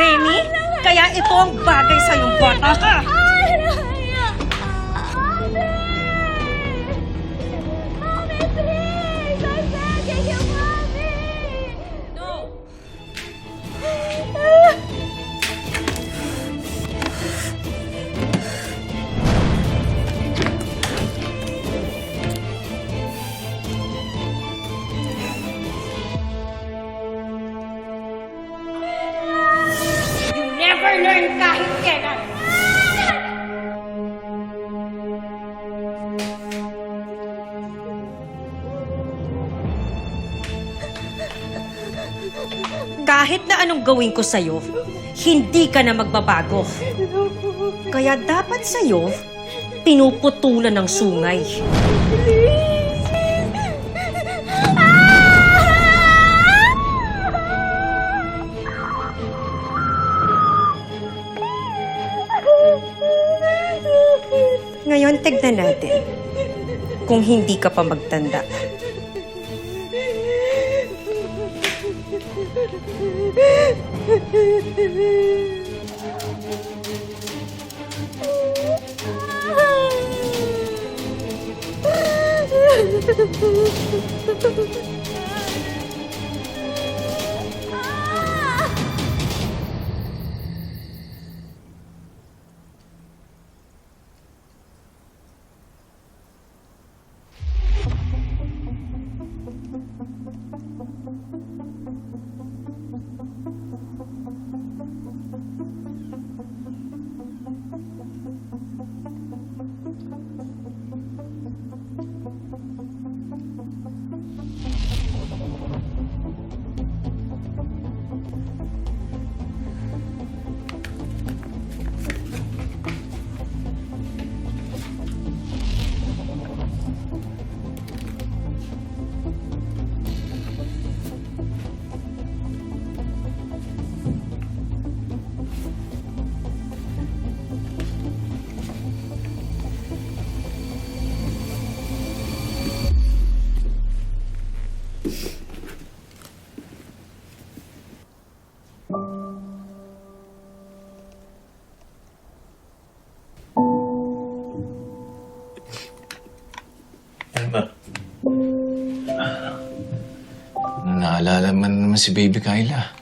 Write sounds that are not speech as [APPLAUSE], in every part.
Benny? Kaya ito ang bagay sa iyong bata ka. Kahit kailan. Kahit na anong gawin ko sa'yo, hindi ka na magbabago. Kaya dapat sa'yo, pinuputulan ng sungay. Ngayon, tignan natin kung hindi ka pa magtanda. [LAUGHS] Alma. Naalala man naman si Baby Kyla.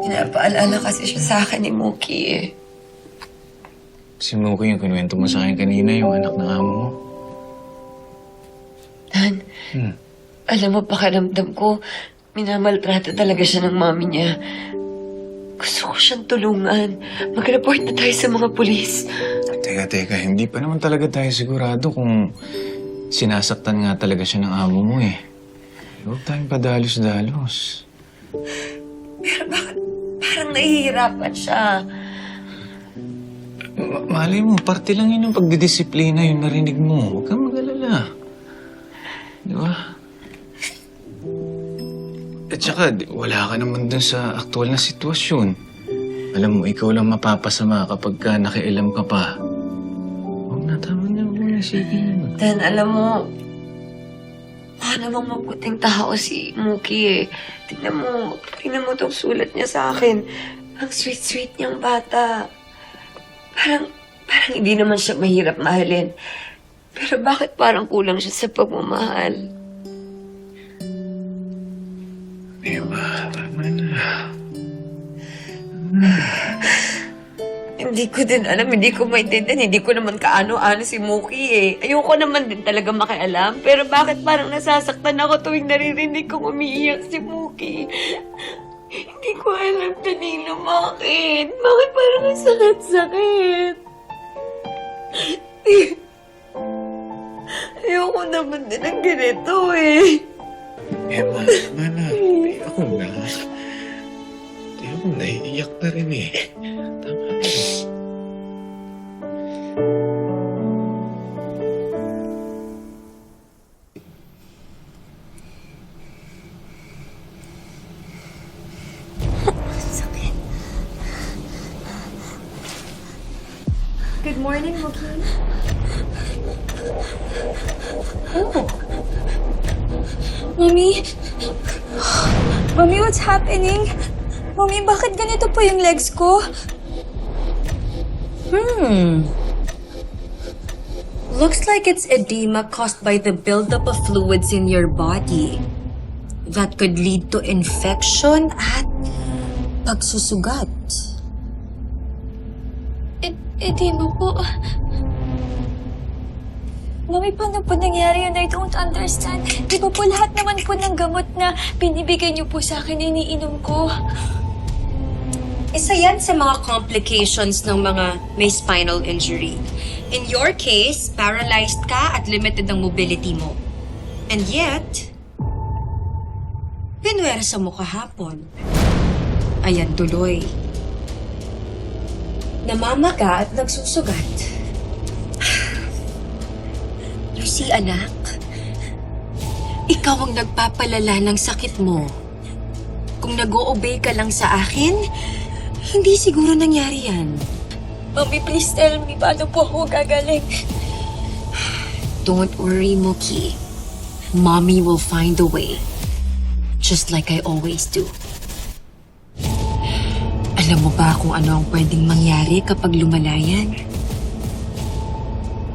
Pinapaalala kasi siya sa akin ni Mookie eh. Si Muko yung kinuwento mo sa akin kanina, yung anak ng amo mo. Hmm. alam mo, pakiramdam ko, minamaltrato talaga siya ng mami niya. Gusto ko siyang tulungan. Mag-report na tayo sa mga pulis. Teka, teka, hindi pa naman talaga tayo sigurado kung sinasaktan nga talaga siya ng amo mo eh. Huwag tayong padalos-dalos. Pero bakit parang nahihirapan siya? Ma- malay mo, parte lang yun ng pagdidisiplina yung narinig mo. Huwag kang mag-alala. Di ba? At saka, wala ka naman dun sa aktual na sitwasyon. Alam mo, ikaw lang mapapasama kapag ka nakialam ka pa. Huwag na, tama na. Huwag na isipin. Dan, alam mo, baka namang mabuting tao si Mookie eh. Tingnan mo, tingnan mo tong sulat niya sa akin. Ang sweet-sweet niyang bata. Parang, parang hindi naman siya mahirap mahalin. Pero bakit parang kulang siya sa pagmamahal? Eva, tama na. Hindi ko din alam, hindi ko maintindihan, hindi ko naman kaano-ano si Mookie eh. Ayoko naman din talaga makialam, pero bakit parang nasasaktan ako tuwing naririnig kong umiiyak si Mookie? Hindi ko alam, Danilo, bakit? Bakit parang ang sakit-sakit? Ayoko naman din ng ganito eh. Emma, tama na. Hindi ako na. Hindi ako naiiyak na rin eh. Tama Good morning, Mookie. Mommy? Mommy, what's happening? Mommy, bakit ganito po yung legs ko? Hmm. Looks like it's edema caused by the buildup of fluids in your body. That could lead to infection at pagsusugat. E edema po. Mami, paano po nangyari yun? I don't understand. Di ba po lahat naman po ng gamot na binibigay niyo po sa akin, iniinom ko? Isa yan sa mga complications ng mga may spinal injury. In your case, paralyzed ka at limited ang mobility mo. And yet, pinwersa mo kahapon. Ayan tuloy. Namamaga at nagsusugat. See, anak? Ikaw ang nagpapalala ng sakit mo. Kung nag-o-obey ka lang sa akin, hindi siguro nangyari yan. Mami, please tell me paano po ako gagaling. Don't worry, Mookie. Mommy will find a way. Just like I always do. Alam mo ba kung ano ang pwedeng mangyari kapag lumalayan?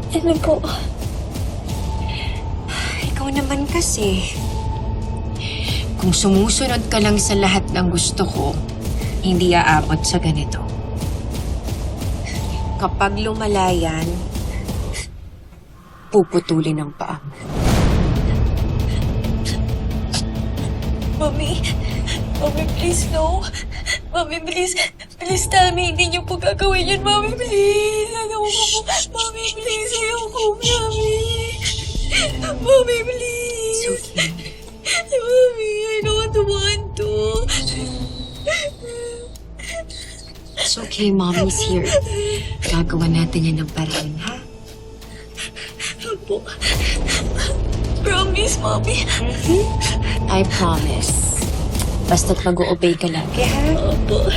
Ano po? Ikaw naman kasi. Kung sumusunod ka lang sa lahat ng gusto ko, hindi aabot sa ganito. Kapag lumalayan, puputulin ang paa mo. Mami, Mami, please no. Mami, please, please tell me hindi niyo po gagawin yun. Mami, please. Ano ko Mami, please, ayoko, Mami. Mami, please. It's okay. Mami, I don't want to. It's okay, Mommy's here. Gagawa natin yan ng paraan, ha? Po. Promise, Mami. I promise. Basta't mag-o-obey ka ha? Opo.